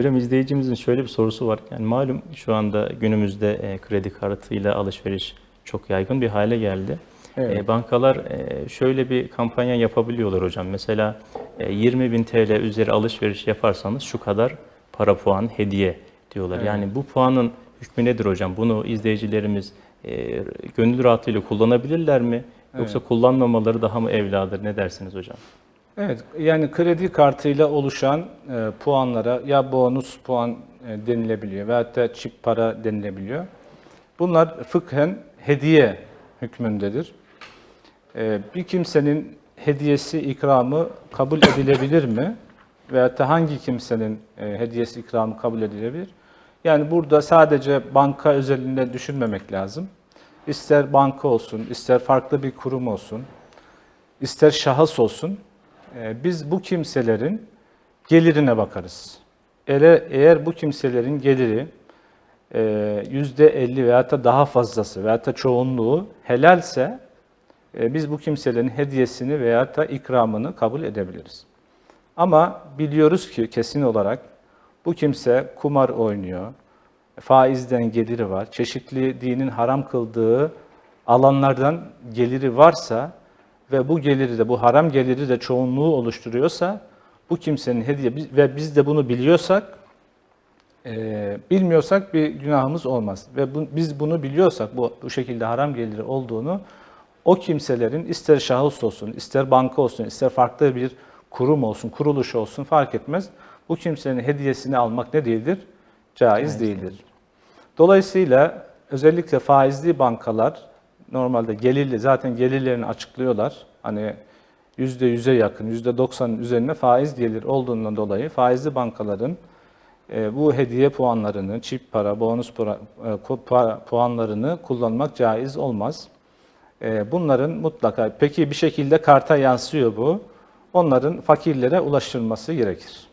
Hocam izleyicimizin şöyle bir sorusu var. Yani malum şu anda günümüzde e, kredi kartıyla alışveriş çok yaygın bir hale geldi. Evet. E, bankalar e, şöyle bir kampanya yapabiliyorlar hocam. Mesela e, 20 bin TL üzeri alışveriş yaparsanız şu kadar para puan hediye diyorlar. Evet. Yani bu puanın hükmü nedir hocam? Bunu izleyicilerimiz e, gönül rahatlığıyla kullanabilirler mi? Yoksa kullanmamaları daha mı evladır? Ne dersiniz hocam? Evet, yani kredi kartıyla oluşan e, puanlara ya bonus puan e, denilebiliyor veyahut da çip para denilebiliyor. Bunlar fıkhen hediye hükmündedir. E, bir kimsenin hediyesi, ikramı kabul edilebilir mi? Veyahut da hangi kimsenin e, hediyesi, ikramı kabul edilebilir? Yani burada sadece banka özelinde düşünmemek lazım. İster banka olsun, ister farklı bir kurum olsun, ister şahıs olsun, biz bu kimselerin gelirine bakarız. Eğer, eğer bu kimselerin geliri e, yüzde 50 veyahut da daha fazlası veyahut da çoğunluğu helalse e, biz bu kimselerin hediyesini veyahut da ikramını kabul edebiliriz. Ama biliyoruz ki kesin olarak bu kimse kumar oynuyor, faizden geliri var, çeşitli dinin haram kıldığı alanlardan geliri varsa ve bu geliri de, bu haram geliri de çoğunluğu oluşturuyorsa bu kimsenin hediye ve biz de bunu biliyorsak, e, bilmiyorsak bir günahımız olmaz. Ve bu, biz bunu biliyorsak, bu, bu şekilde haram geliri olduğunu o kimselerin ister şahıs olsun, ister banka olsun, ister farklı bir kurum olsun, kuruluş olsun fark etmez. Bu kimsenin hediyesini almak ne değildir? Caiz değildir. Dolayısıyla özellikle faizli bankalar normalde gelirli, zaten gelirlerini açıklıyorlar. Hani yüzde yüze yakın, yüzde doksanın üzerine faiz gelir olduğundan dolayı faizli bankaların e, bu hediye puanlarını, çip para, bonus para, e, para puanlarını kullanmak caiz olmaz. E, bunların mutlaka, peki bir şekilde karta yansıyor bu. Onların fakirlere ulaştırılması gerekir.